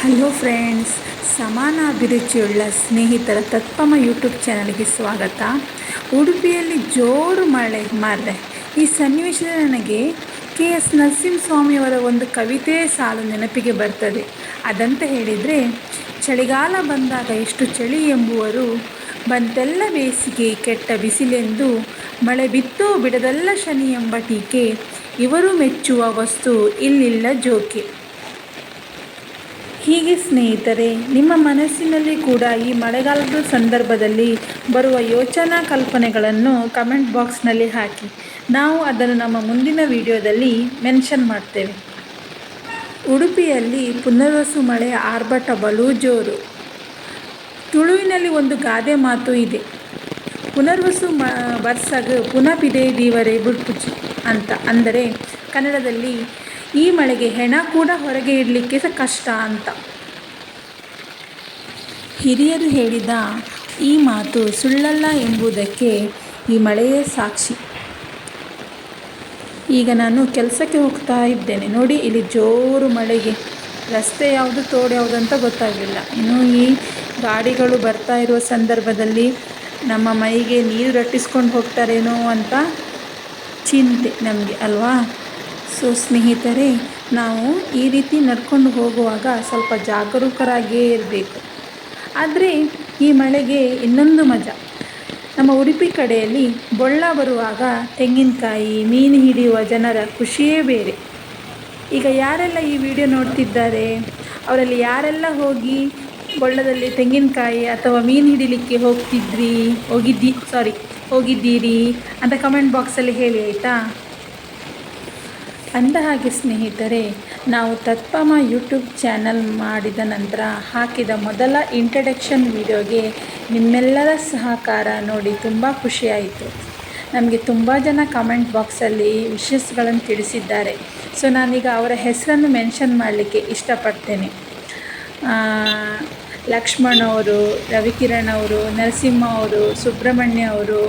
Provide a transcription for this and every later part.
Hello friends ಸಮಾನ ಅಭಿರುಚಿಯುಳ್ಳ ಸ್ನೇಹಿತರ ತತ್ಪಮ YouTube ಚಾನಲ್ಗೆ ಸ್ವಾಗತ. ಉಡುಪಿಯಲ್ಲಿ ಜೋರು ಮಳೆ ಮಾರ್ರೆ. ಈ ಸನ್ನಿವೇಶದಲ್ಲಿ ನನಗೆ ಕೆ ಎಸ್ ನರಸಿಂಹಸ್ವಾಮಿಯವರ ಒಂದು ಕವಿತೆ ಸಾಲು ನೆನಪಿಗೆ ಬರ್ತದೆ. ಅದಂತ ಹೇಳಿದರೆ, ಚಳಿಗಾಲ ಬಂದಾಗ ಎಷ್ಟು ಚಳಿ ಎಂಬುವರು ಬಂತೆಲ್ಲ ಬೇಸಿಗೆ ಕೆಟ್ಟ ಬಿಸಿಲೆಂದು, ಮಳೆ ಬಿತ್ತೋ ಬಿಡದಲ್ಲ ಶನಿ ಎಂಬ ಟೀಕೆ, ಇವರು ಮೆಚ್ಚುವ ವಸ್ತು ಇಲ್ಲಿಲ್ಲ ಜೋಕೆ. ಹೀಗೆ ಸ್ನೇಹಿತರೆ, ನಿಮ್ಮ ಮನಸ್ಸಿನಲ್ಲಿ ಕೂಡ ಈ ಮಳೆಗಾಲದ ಸಂದರ್ಭದಲ್ಲಿ ಬರುವ ಯೋಚನಾ ಕಲ್ಪನೆಗಳನ್ನು ಕಮೆಂಟ್ ಬಾಕ್ಸ್ನಲ್ಲಿ ಹಾಕಿ. ನಾವು ಅದನ್ನು ನಮ್ಮ ಮುಂದಿನ ವಿಡಿಯೋದಲ್ಲಿ ಮೆನ್ಷನ್ ಮಾಡ್ತೇವೆ. ಉಡುಪಿಯಲ್ಲಿ ಪುನರ್ವಸು ಮಳೆ ಆರ್ಭಟ ಬಲು ಜೋರು. ತುಳುವಿನಲ್ಲಿ ಒಂದು ಗಾದೆ ಮಾತು ಇದೆ. ಪುನರ್ವಸು ಮ ಪುನಃ ಇದೆ ದೀವರೇ ಬುಡ್ಪುಚಿ ಅಂತ. ಅಂದರೆ ಕನ್ನಡದಲ್ಲಿ ಈ ಮಳೆಗೆ ಹೆಣ ಕೂಡ ಹೊರಗೆ ಇಡಲಿಕ್ಕೆ ಸಹ ಕಷ್ಟ ಅಂತ. ಹಿರಿಯರು ಹೇಳಿದ ಈ ಮಾತು ಸುಳ್ಳಲ್ಲ ಎಂಬುದಕ್ಕೆ ಈ ಮಳೆಯೇ ಸಾಕ್ಷಿ. ಈಗ ನಾನು ಕೆಲಸಕ್ಕೆ ಹೋಗ್ತಾ ಇದ್ದೇನೆ. ನೋಡಿ, ಇಲ್ಲಿ ಜೋರು ಮಳೆಗೆ. ರಸ್ತೆ ಯಾವುದು, ತೋಡು ಯಾವುದು ಅಂತ ಗೊತ್ತಾಗಲಿಲ್ಲ ಇನ್ನು ಈ ಗಾಡಿಗಳು ಬರ್ತಾ ಇರುವ ಸಂದರ್ಭದಲ್ಲಿ ನಮ್ಮ ಮೈಗೆ ನೀರು ರಟ್ಟಿಸ್ಕೊಂಡು ಹೋಗ್ತಾರೇನೋ ಅಂತ ಚಿಂತೆ ನಮಗೆ, ಅಲ್ವಾ? ಸೊ ಸ್ನೇಹಿತರೆ ನಾವು ಈ ರೀತಿ ನಡ್ಕೊಂಡು ಹೋಗುವಾಗ ಸ್ವಲ್ಪ ಜಾಗರೂಕರಾಗಿಯೇ ಇರಬೇಕು. ಆದರೆ ಈ ಮಳೆಗೆ ಇನ್ನೊಂದು ಮಜಾ. ನಮ್ಮ ಉಡುಪಿ ಕಡೆಯಲ್ಲಿ ಬೊಳ್ಳ ಬರುವಾಗ ತೆಂಗಿನಕಾಯಿ, ಮೀನು ಹಿಡಿಯುವ ಜನರ ಖುಷಿಯೇ ಬೇರೆ. ಈಗ ಯಾರೆಲ್ಲ ಈ ವಿಡಿಯೋ ನೋಡ್ತಿದ್ದಾರೆ? ಅವರಲ್ಲಿ ಯಾರೆಲ್ಲ ಹೋಗಿ ಬೊಳ್ಳದಲ್ಲಿ ತೆಂಗಿನಕಾಯಿ ಅಥವಾ ಮೀನು ಹಿಡಿಲಿಕ್ಕೆ ಹೋಗ್ತಿದ್ರಿ, ಹೋಗಿದ್ದಿ ಸಾರಿ ಹೋಗಿದ್ದೀರಿ ಅಂತ ಕಮೆಂಟ್ ಬಾಕ್ಸಲ್ಲಿ ಹೇಳಿ, ಆಯಿತಾ? ಅಂದ ಹಾಗೆ ಸ್ನೇಹಿತರೆ, ನಾವು ತತ್ಪಮ ಯೂಟ್ಯೂಬ್ ಚಾನಲ್ ಮಾಡಿದ ನಂತರ ಹಾಕಿದ ಮೊದಲ ಇಂಟ್ರಡಕ್ಷನ್ ವಿಡಿಯೋಗೆ ನಿಮ್ಮೆಲ್ಲರ ಸಹಕಾರ ನೋಡಿ ತುಂಬ ಖುಷಿಯಾಯಿತು. ನಮಗೆ ತುಂಬ ಜನ ಕಮೆಂಟ್ ಬಾಕ್ಸಲ್ಲಿ ವಿಶಸ್ಗಳನ್ನು ತಿಳಿಸಿದ್ದಾರೆ. ಸೊ ನಾನೀಗ ಅವರ ಹೆಸರನ್ನು ಮೆನ್ಷನ್ ಮಾಡಲಿಕ್ಕೆ ಇಷ್ಟಪಡ್ತೇನೆ. ಲಕ್ಷ್ಮಣ್ ಅವರು, ರವಿಕಿರಣ್ ಅವರು, ನರಸಿಂಹ ಅವರು, ಸುಬ್ರಹ್ಮಣ್ಯ ಅವರು,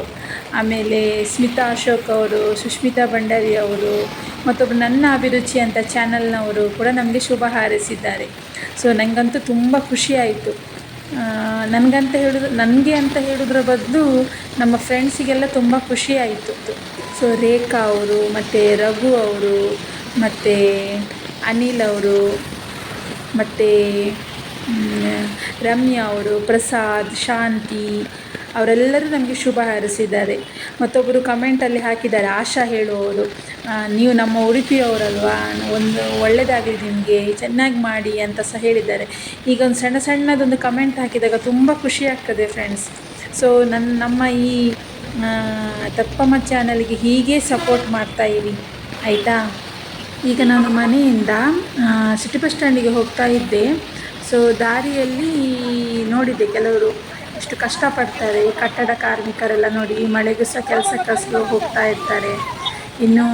ಆಮೇಲೆ ಸ್ಮಿತಾ ಅಶೋಕ್ ಅವರು ಸುಷ್ಮಿತಾ ಭಂಡಾರಿ ಅವರು ಮತ್ತೊಬ್ಬರು ನನ್ನ ಅಭಿರುಚಿ ಅಂತ ಚಾನಲ್ನವರು ಕೂಡ ನಮಗೆ ಶುಭ ಹಾರೈಸಿದ್ದಾರೆ. ಸೊ ನನಗಂತೂ ತುಂಬ ಖುಷಿಯಾಯಿತು. ನನಗಂತ ಹೇಳಿದ್ರು ನನಗೆ ಅಂತ ಹೇಳಿದ್ರ ಬದಲು ನಮ್ಮ ಫ್ರೆಂಡ್ಸಿಗೆಲ್ಲ ತುಂಬ ಖುಷಿಯಾಯಿತು. ಸೊ ರೇಖಾ ಅವರು, ಮತ್ತು ರಘು ಅವರು, ಮತ್ತು ಅನಿಲ್ ಅವರು, ಮತ್ತು ರಮ್ಯಾ ಅವರು, ಪ್ರಸಾದ್, ಶಾಂತಿ ಅವರೆಲ್ಲರೂ ನಮಗೆ ಶುಭ ಹಾರಿಸಿದ್ದಾರೆ. ಮತ್ತೊಬ್ಬರು ಕಮೆಂಟಲ್ಲಿ ಹಾಕಿದ್ದಾರೆ, ಆಶಾ ಹೇಳುವವರು ನೀವು ನಮ್ಮ ಉಡುಪಿಯವರಲ್ವಾ? ಒಂದು ಒಳ್ಳೆಯದಾಗಲಿ ನಿಮಗೆ, ಚೆನ್ನಾಗಿ ಮಾಡಿ ಅಂತ ಸಹ ಹೇಳಿದ್ದಾರೆ. ಈಗ ಒಂದು ಸಣ್ಣ ಸಣ್ಣದೊಂದು ಕಮೆಂಟ್ ಹಾಕಿದಾಗ ತುಂಬ ಖುಷಿ ಆಗ್ತದೆ ಫ್ರೆಂಡ್ಸ್ ಸೊ ನನ್ನ ನಮ್ಮ ಈ ತಪ್ಪಮ್ಮ ಚಾನಲ್ಗೆ ಹೀಗೆ ಸಪೋರ್ಟ್ ಮಾಡ್ತಾ ಇರಿ. ಆಯಿತಾ? ಈಗ ನಾನು ಮನೆಯಿಂದ ಸಿಟಿ ಬಸ್ ಸ್ಟ್ಯಾಂಡಿಗೆ ಹೋಗ್ತಾ ಇದ್ದೆ. ಸೊ ದಾರಿಯಲ್ಲಿ ನೋಡಿದ್ದೆ ಕೆಲವರು. ಎಷ್ಟು ಕಷ್ಟಪಡ್ತಾರೆ. ಈ ಕಟ್ಟಡ ಕಾರ್ಮಿಕರೆಲ್ಲ ನೋಡಿ, ಈ ಮಳೆಗೂ ಸಹ ಕೆಲಸ ಕಸಲು ಹೋಗ್ತಾ ಇರ್ತಾರೆ. ಇನ್ನೂ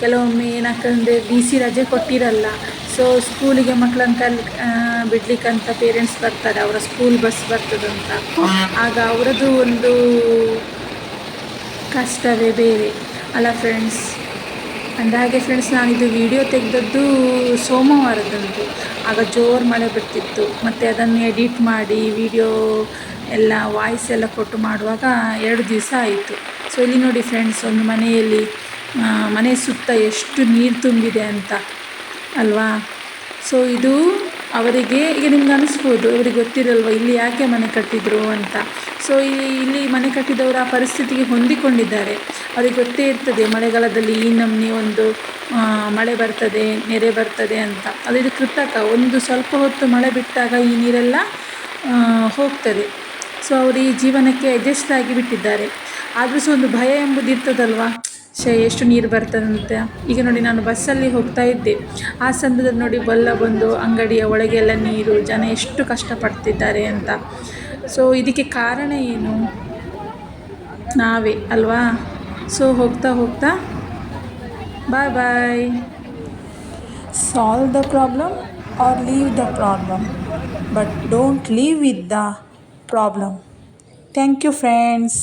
ಕೆಲವೊಮ್ಮೆ ಏನಾಗ್ತದೆ ಡಿ ಸಿ ರಜೆ ಕೊಟ್ಟಿರಲ್ಲ. ಸೊ ಸ್ಕೂಲಿಗೆ ಮಕ್ಕಳನ್ನ ಕಲ್ ಬಿಡ್ಲಿಕ್ಕಂತ ಪೇರೆಂಟ್ಸ್ ಬರ್ತಾರೆ. ಅವರ ಸ್ಕೂಲ್ ಬಸ್ ಬರ್ತದಂತ. ಆಗ ಅವರದ್ದು ಒಂದು ಕಷ್ಟವೇ ಬೇರೆ. ಅಲ್ಲ ಫ್ರೆಂಡ್ಸ್ ಅಂದಾಗೆ ಫ್ರೆಂಡ್ಸ್ ನಾನಿದು ವಿಡಿಯೋ ತೆಗೆದದ್ದು ಸೋಮವಾರದಂದು. ಆಗ ಜೋರು ಮಳೆ ಬರ್ತಿತ್ತು. ಮತ್ತು ಅದನ್ನು ಎಡಿಟ್ ಮಾಡಿ ವಿಡಿಯೋ ಎಲ್ಲ ವಾಯ್ಸ್ ಎಲ್ಲ ಕೊಟ್ಟು ಮಾಡುವಾಗ ಎರಡು ದಿವಸ ಆಯಿತು. ಸೊ ಇಲ್ಲಿ ನೋಡಿ ಫ್ರೆಂಡ್ಸ್ ಒಂದು ಮನೆಯಲ್ಲಿ ಮನೆ ಸುತ್ತ ಎಷ್ಟು ನೀರು ತುಂಬಿದೆ ಅಂತ. ಅಲ್ವಾ? ಸೊ ಇದು ಅವರಿಗೆ, ಈಗ ನಿಮ್ಗೆ ಅನಿಸ್ಬೋದು ಅವ್ರಿಗೆ ಗೊತ್ತಿರಲ್ವ, ಇಲ್ಲಿ ಯಾಕೆ ಮನೆ ಕಟ್ಟಿದ್ರು? ಅಂತ. ಸೊ ಇಲ್ಲಿ ಮನೆ ಕಟ್ಟಿದವರು ಆ ಪರಿಸ್ಥಿತಿಗೆ ಹೊಂದಿಕೊಂಡಿದ್ದಾರೆ. ಅವ್ರಿಗೆ ಗೊತ್ತೇ ಇರ್ತದೆ, ಮಳೆಗಾಲದಲ್ಲಿ ಈ ನಮೂನೆ ಒಂದು ಮಳೆ ಬರ್ತದೆ, ನೆರೆ ಬರ್ತದೆ ಅಂತ. ಅದು ಇದು ಕೃತಕ. ಒಂದು ಸ್ವಲ್ಪ ಹೊತ್ತು ಮಳೆ ಬಿಟ್ಟಾಗ ಈ ನೀರೆಲ್ಲ ಹೋಗ್ತದೆ. ಸೊ ಅವರು ಈ ಜೀವನಕ್ಕೆ ಅಡ್ಜಸ್ಟ್ ಆಗಿ ಬಿಟ್ಟಿದ್ದಾರೆ. ಆದರೂ ಸಹ ಒಂದು ಭಯ ಎಂಬುದು ಇರ್ತದಲ್ವಾ? ಶ ಎಷ್ಟು ನೀರು ಬರ್ತದಂತೆ. ಈಗ ನೋಡಿ ನಾನು ಬಸ್ಸಲ್ಲಿ ಹೋಗ್ತಾ ಇದ್ದೆ. ಆ ಸಂದರ್ಭದಲ್ಲಿ ನೋಡಿ ಬಲ್ಲ ಬಂದು ಅಂಗಡಿಯ ಒಳಗೆಲ್ಲ ನೀರು, ಜನ ಎಷ್ಟು ಕಷ್ಟಪಡ್ತಿದ್ದಾರೆ ಅಂತ. ಸೊ ಇದಕ್ಕೆ ಕಾರಣ ಏನು? ನಾವೇ, ಅಲ್ವಾ? ಸೊ ಹೋಗ್ತಾ ಹೋಗ್ತಾ bye bye solve the problem or leave the problem but don't leave with the problem thank you friends